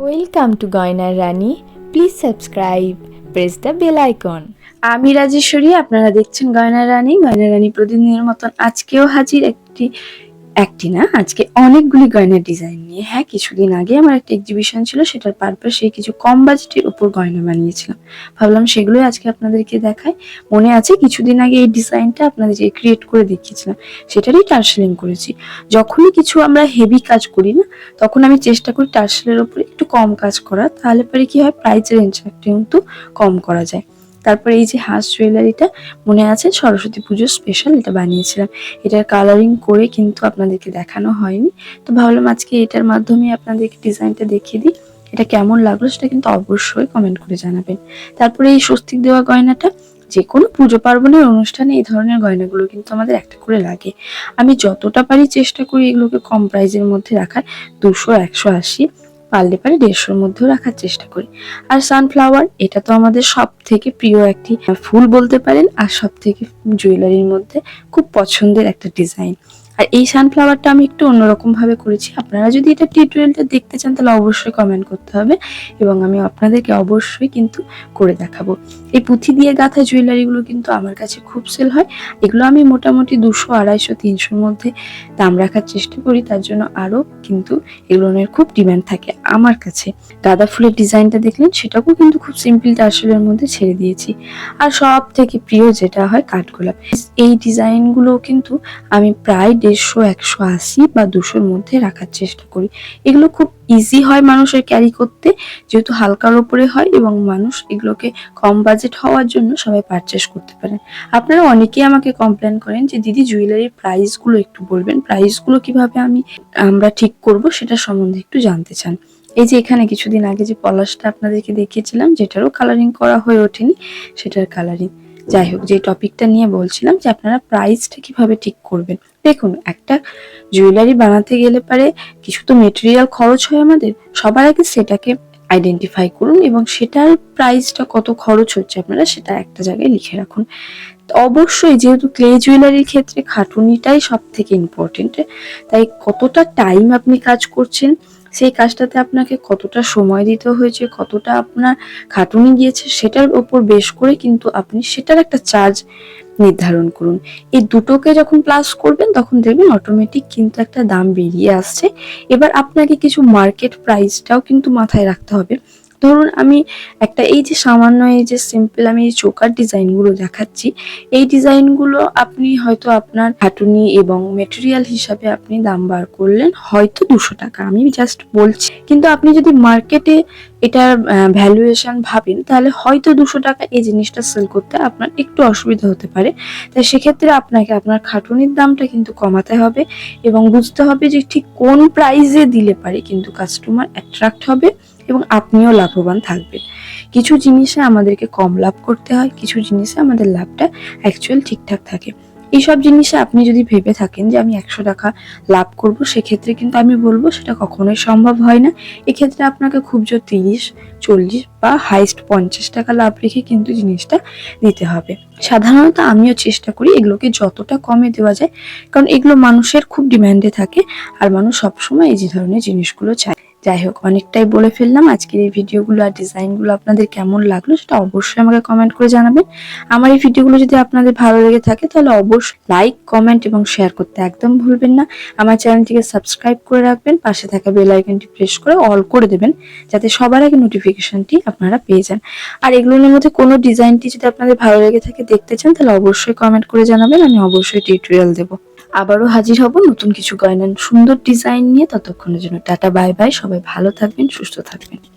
Welcome to গয়নার রানী please subscribe press the bell icon আমি রাজেশ্বরী, আপনারা দেখছেন গয়না রানী গয়না রানী প্রতিদিনের মতন আজকেও হাজির একটি একটি না, আজকে অনেকগুলি গয়নার ডিজাইন নিয়ে। হ্যাঁ কিছুদিন আগে আমার একটা এক্সিবিশন ছিল, সেটার পারপাসে কিছু কম বাজেটের উপর গয়না বানিয়েছিলাম। ভাবলাম সেগুলোই আজকে আপনাদেরকে দেখাই। মনে আছে কিছুদিন আগে এই ডিজাইনটা আপনাদের যে ক্রিয়েট করে দেখিয়েছিলাম। সেটারই টার্সেলিং করেছি। যখনই কিছু আমরা হেভি কাজ করি না, তখন আমি চেষ্টা করি টার্সেলের উপরে একটু কম কাজ করার। তাহলে পরে কি হয়? প্রাইস রেঞ্জটা কিন্তু কম করা যায়। তারপরে এই যে হাঁস জুয়েলারিটা মনে আছে, সরস্বতী পুজোর স্পেশাল এটা বানিয়েছিলাম। এটার কালারিং করে কিন্তু আপনাদেরকে দেখানো হয়নি। তো ভাবলাম আজকে এটার মাধ্যমে আপনাদেরকে ডিজাইনটা দেখিয়ে দিই, এটা কেমন লাগল সেটা কিন্তু অবশ্যই কমেন্ট করে জানাবেন। তারপরে এই স্বস্তিক দেওয়া গয়নাটা যে কোনো পুজো পার্বণের অনুষ্ঠানে এই ধরনের গয়নাগুলো কিন্তু আমাদের একটা করে লাগে। আমি যতটা পারি চেষ্টা করি এগুলোকে কম প্রাইজের মধ্যে রাখার, দুশো, একশো, আশি। পারলে পারে দেড়শোর মধ্যেও রাখার চেষ্টা করি। আর সানফ্লাওয়ার এটা তো আমাদের সব থেকে প্রিয় একটি ফুল বলতে পারেন, আর সব থেকে জুয়েলারির মধ্যে খুব পছন্দের একটা ডিজাইন আর এই সানফ্লাওয়ারটা আমি একটু অন্যরকম ভাবে করেছি। আপনারা যদি এটা টিউটোরিয়ালটা দেখতে চান, তাহলে অবশ্যই কমেন্ট করতে হবে এবং আমি আপনাদেরকে অবশ্যই কিন্তু করে দেখাবো। এই পুঁথি দিয়ে গাঁথা জুয়েলারিগুলো কিন্তু আমার কাছে খুব সেল হয়। এগুলো আমি মোটামুটি দুশো, আড়াইশো, তিনশোর মধ্যে দাম রাখার চেষ্টা করি। তার জন্য আরও কিন্তু এগুলোর খুব ডিমান্ড থাকে আমার কাছে। গাঁদা ফুলের ডিজাইনটা দেখলেন, সেটাকেও কিন্তু খুব সিম্পল টার্সেলের মধ্যে ছেড়ে দিয়েছি। আর সব থেকে প্রিয় যেটা হয় কাঠগোলাপ। এই ডিজাইনগুলো কিন্তু আমি প্রায় দেড়শো, একশো আশি বা দুশোর মধ্যে রাখার চেষ্টা করি। এগুলো খুব ইজি হয় মানুষের ক্যারি করতে, যেহেতু হালকার ওপরে হয় এবং মানুষ এগুলোকে কম বাজেট হওয়ার জন্য সবাই পারচেস করতে পারেন আপনারা অনেকেই আমাকে কমপ্লেন করেন যে, দিদি জুয়েলারির প্রাইসগুলো একটু বলবেন। প্রাইসগুলো কীভাবে আমি, আমরা ঠিক করব সেটা সম্বন্ধে একটু জানতে চান। এই যে এখানে কিছুদিন আগে যে পলাশটা আপনাদেরকে দেখিয়েছিলাম, যেটারও কালারিং করা হয়ে ওঠেনি, সেটার কালারিং যাই হোক, যে টপিকটা নিয়ে বলছিলাম যে আপনারা প্রাইসটা কীভাবে ঠিক করবেন। দেখুন, একটা জুয়েলারি বানাতে গেলে পারে কিছু তো মেটেরিয়াল খরচ হয় আমাদের, সবার আগে সেটাকে আইডেন্টিফাই করুন এবং সেটার প্রাইসটা কত খরচ হচ্ছে আপনারা সেটা একটা জায়গায় লিখে রাখুন। অবশ্যই যেহেতু ক্লে জুয়েলারির ক্ষেত্রে খাটুনিটাই সব থেকে ইম্পর্টেন্ট তাই কতটা টাইম আপনি কাজ করছেন সেই কাজটাতে আপনাকে কতটা সময় দিতে হয়েছে, কতটা আপনার খাটুনি গিয়েছে সেটার ওপর বেশ করে কিন্তু আপনি সেটার একটা চার্জ নির্ধারণ করুন। এই দুটোকে যখন প্লাস করবেন তখন দেখবেন অটোমেটিক কিন্তু একটা দাম বেরিয়ে আসছে। এবার আপনাকে কিছু মার্কেট প্রাইসটাও কিন্তু মাথায় রাখতে হবে। ধরুন আমি একটা, এই যে সামান্য, এই যে সিম্পল আমি এই চোকার ডিজাইনগুলো দেখাচ্ছি, এই ডিজাইনগুলো আপনি হয়তো আপনার খাটুনি এবং মেটেরিয়াল হিসাবে আপনি দাম বার করলেন হয়তো দুশো টাকা। আমি জাস্ট বলছি। কিন্তু আপনি যদি মার্কেটে এটার ভ্যালুয়েশন ভাবেন, তাহলে হয়তো দুশো টাকা এই জিনিসটা সেল করতে আপনার একটু অসুবিধা হতে পারে। তাই সেক্ষেত্রে আপনাকে আপনার খাটুনির দামটা কিন্তু কমাতে হবে এবং বুঝতে হবে যে ঠিক কোন প্রাইজে দিলে পারে কিন্তু কাস্টমার অ্যাট্রাক্ট হবে। এবং আপনিও লাভবান থাকবেন। কিছু জিনিসে আমাদেরকে কম লাভ করতে হয়, কিছু জিনিসে আমাদের লাভটা অ্যাকচুয়াল ঠিকঠাক থাকে। এইসব জিনিসে আপনি যদি ভেবে থাকেন যে আমি একশো টাকা লাভ করব, সেক্ষেত্রে কিন্তু আমি বলব সেটা কখনোই সম্ভব হয় না। এক্ষেত্রে আপনাকে খুব জোর তিরিশ, চল্লিশ বা হাইস্ট পঞ্চাশ টাকা লাভ রেখে কিন্তু জিনিসটা দিতে হবে। সাধারণত আমিও চেষ্টা করি এগুলোকে যতটা কমে দেওয়া যায়, কারণ এগুলো মানুষের খুব ডিমান্ডে থাকে, আর মানুষ সবসময় এই যে ধরনের জিনিসগুলো চায়। যাই হোক অনেকটাই বলে ফেললাম। আজকের এই ভিডিওগুলো আর ডিজাইনগুলো আপনাদের কেমন লাগল সেটা অবশ্যই আমাকে কমেন্ট করে জানাবেন। আমার এই ভিডিওগুলো যদি আপনাদের ভালো লেগে থাকে, তাহলে অবশ্যই লাইক কমেন্ট এবং শেয়ার করতে একদম ভুলবেন না। আমার চ্যানেলটিকে সাবস্ক্রাইব করে রাখবেন, পাশে থাকা বেল আইকনটি প্রেস করে অল করে দেবেন, যাতে সবার আগে নোটিফিকেশনটি আপনারা পেয়ে যান। আর এগুলোর মধ্যে কোনো ডিজাইনটি যদি আপনাদের ভালো লেগে থাকে, দেখতে চান, তাহলে অবশ্যই কমেন্ট করে জানাবেন, আমি অবশ্যই টিউটোরিয়াল দেবো। আবারও হাজির হব নতুন কিছু গয়নার সুন্দর ডিজাইন নিয়ে। ততক্ষণের জন্য টাটা, বাই বাই। সবাই ভালো থাকবেন, সুস্থ থাকবেন।